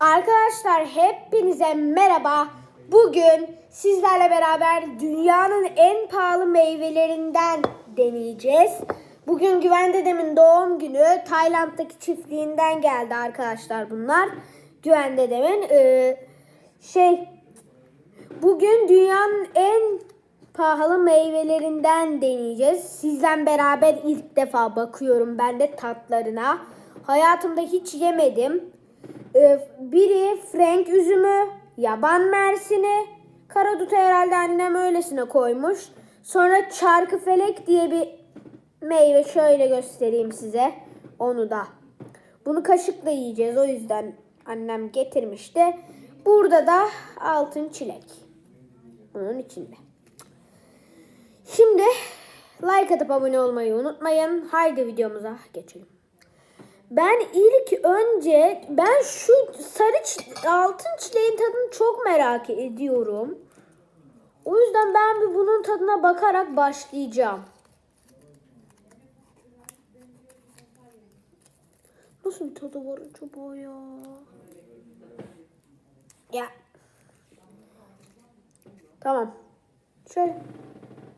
Arkadaşlar hepinize merhaba. Bugün sizlerle beraber dünyanın en pahalı meyvelerinden deneyeceğiz. Bugün Güven dedemin doğum günü. Tayland'daki çiftliğinden geldi arkadaşlar bunlar. Güven dedemin ee, şey bugün dünyanın en pahalı meyvelerinden deneyeceğiz. Sizden beraber ilk defa bakıyorum ben de tatlarına. Hayatımda hiç yemedim. Ee, biri Frank üzümü, yaban mersini, karadut herhalde annem öylesine koymuş. Sonra çarkıfelek diye bir meyve şöyle göstereyim size. Onu da. Bunu kaşıkla yiyeceğiz o yüzden annem getirmişti. Burada da altın çilek. Bunun içinde. Şimdi like atıp abone olmayı unutmayın. Haydi videomuza geçelim. Ben ilk önce ben şu sarı altın çileğin tadını çok merak ediyorum. O yüzden ben bir bunun tadına bakarak başlayacağım. Nasıl bir tadı var acaba ya? Ya. Tamam. Şöyle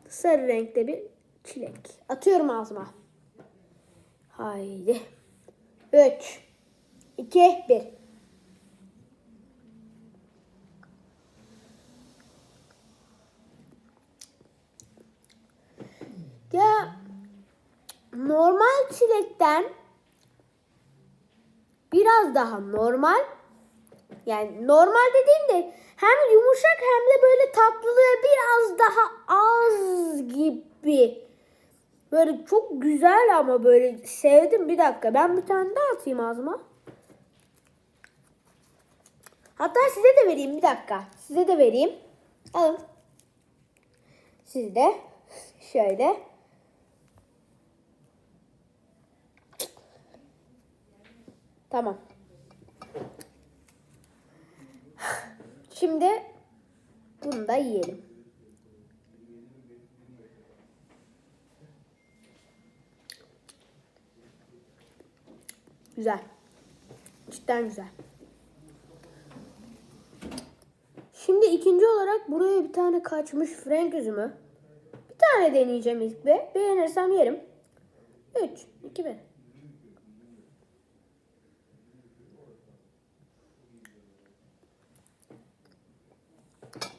sarı renkte bir çilek. Atıyorum ağzıma. Haydi. 3 2 1 Ya normal çilekten biraz daha normal. Yani normal dediğimde hem yumuşak hem de böyle tatlılığı biraz daha az gibi. Böyle çok güzel ama böyle sevdim. Bir dakika ben bir tane daha atayım ağzıma. Hatta size de vereyim bir dakika. Size de vereyim. Alın. Siz de şöyle. Tamam. Şimdi bunu da yiyelim. Güzel. Cidden güzel. Şimdi ikinci olarak buraya bir tane kaçmış Frank üzümü. Bir tane deneyeceğim ilk bir. Beğenirsem yerim. 3, 2, 1.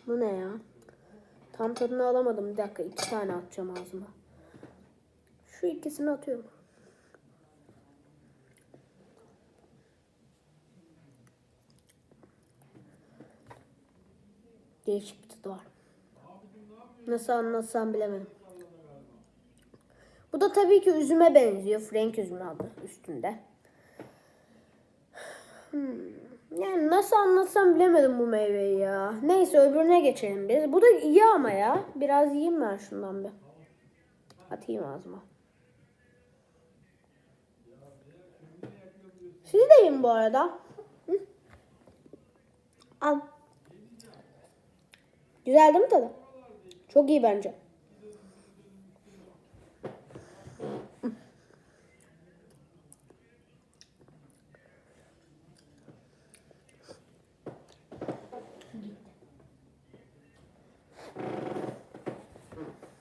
Bu ne ya? Tam tadını alamadım. Bir dakika iki tane atacağım ağzıma. Şu ikisini atıyorum. Değişik bir tadı var. Nasıl anlatsam bilemedim. Bu da tabii ki üzüme benziyor. Frank üzümü adı üstünde. Hmm. Yani nasıl anlatsam bilemedim bu meyveyi ya. Neyse öbürüne geçelim biz. Bu da iyi ama ya. Biraz yiyeyim ben şundan bir. Atayım ağzıma. Siz de yiyin bu arada. Hı? Al. Güzel değil mi tadı? Çok iyi bence.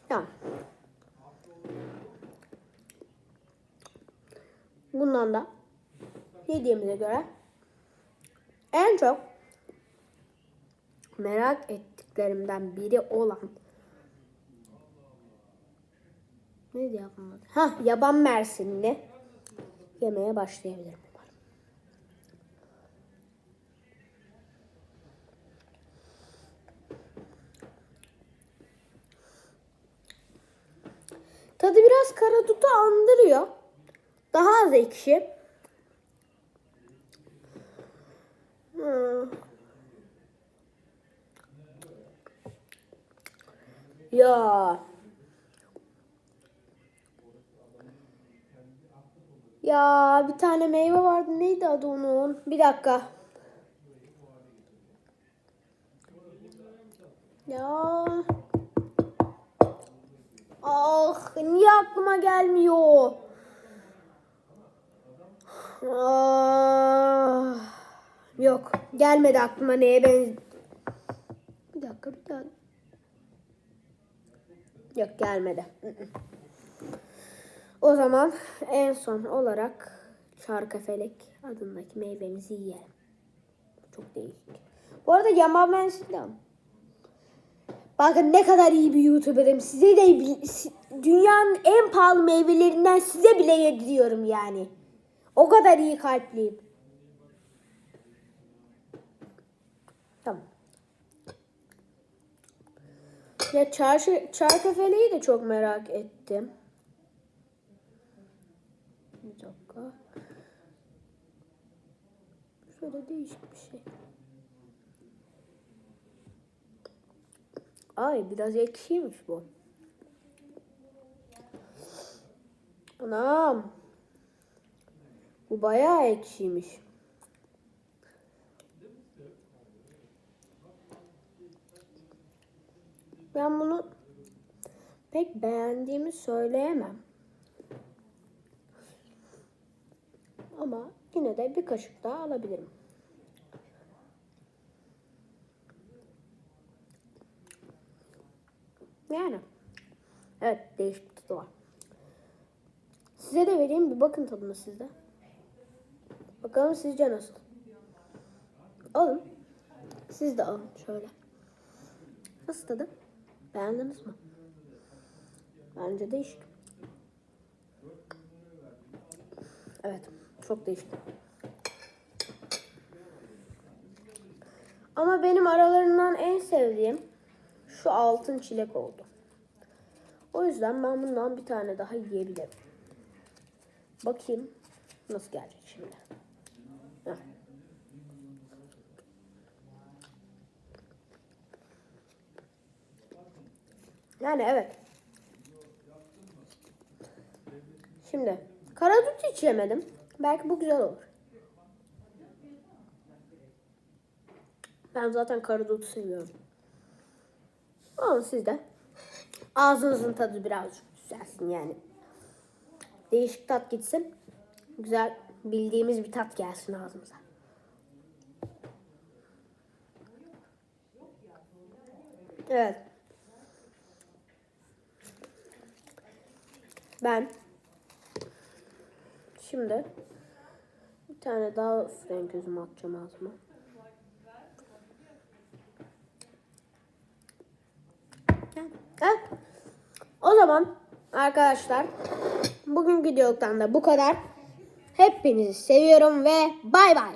Tamam. Bundan da yediğimize göre en çok merak ettiklerimden biri olan bunun adı? Ha, yaban mersinli yemeye başlayabilirim. Tadı biraz karadutu andırıyor. Daha az ekşi. Hmm. Ya. Ya bir tane meyve vardı. Neydi adı onun? Bir dakika. Ya. Ah niye aklıma gelmiyor? Ah, Yok. Gelmedi aklıma neye ben. Bir dakika bir daha. Yok gelmedi. O zaman en son olarak çarkafelek adındaki meyvemizi yiyelim. Çok değişik. Bu arada Yaman ben. Bakın ne kadar iyi bir YouTuber'ım. Size de dünyanın en pahalı meyvelerinden size bile yediriyorum yani. O kadar iyi kalpliyim. Tamam. Ya çarşı çarkafeleyi de çok merak ettim. Bir dakika. Şöyle değişik bir şey. Ay biraz ekşiymiş bu. Anam. Bu bayağı ekşiymiş. Ben bunu pek beğendiğimi söyleyemem. Ama yine de bir kaşık daha alabilirim. Yani. Evet değişik bir tadı var. Size de vereyim bir bakın tadına sizde. Bakalım sizce nasıl? Alın. Siz de alın şöyle. Nasıl tadı? Beğendiniz mi? Bence değişik. Evet. Çok değişik. Ama benim aralarından en sevdiğim şu altın çilek oldu. O yüzden ben bundan bir tane daha yiyebilirim. Bakayım nasıl gelecek şimdi. Heh. Yani evet. Şimdi karadut hiç yemedim. Belki bu güzel olur. Ben zaten karadutu seviyorum. Ama siz de ağzınızın tadı birazcık düzelsin yani. Değişik tat gitsin. Güzel bildiğimiz bir tat gelsin ağzımıza. Evet. Ben şimdi bir tane daha frenk üzüm atacağım ağzıma. Evet. O zaman arkadaşlar bugün videodan da bu kadar. Hepinizi seviyorum ve bay bay.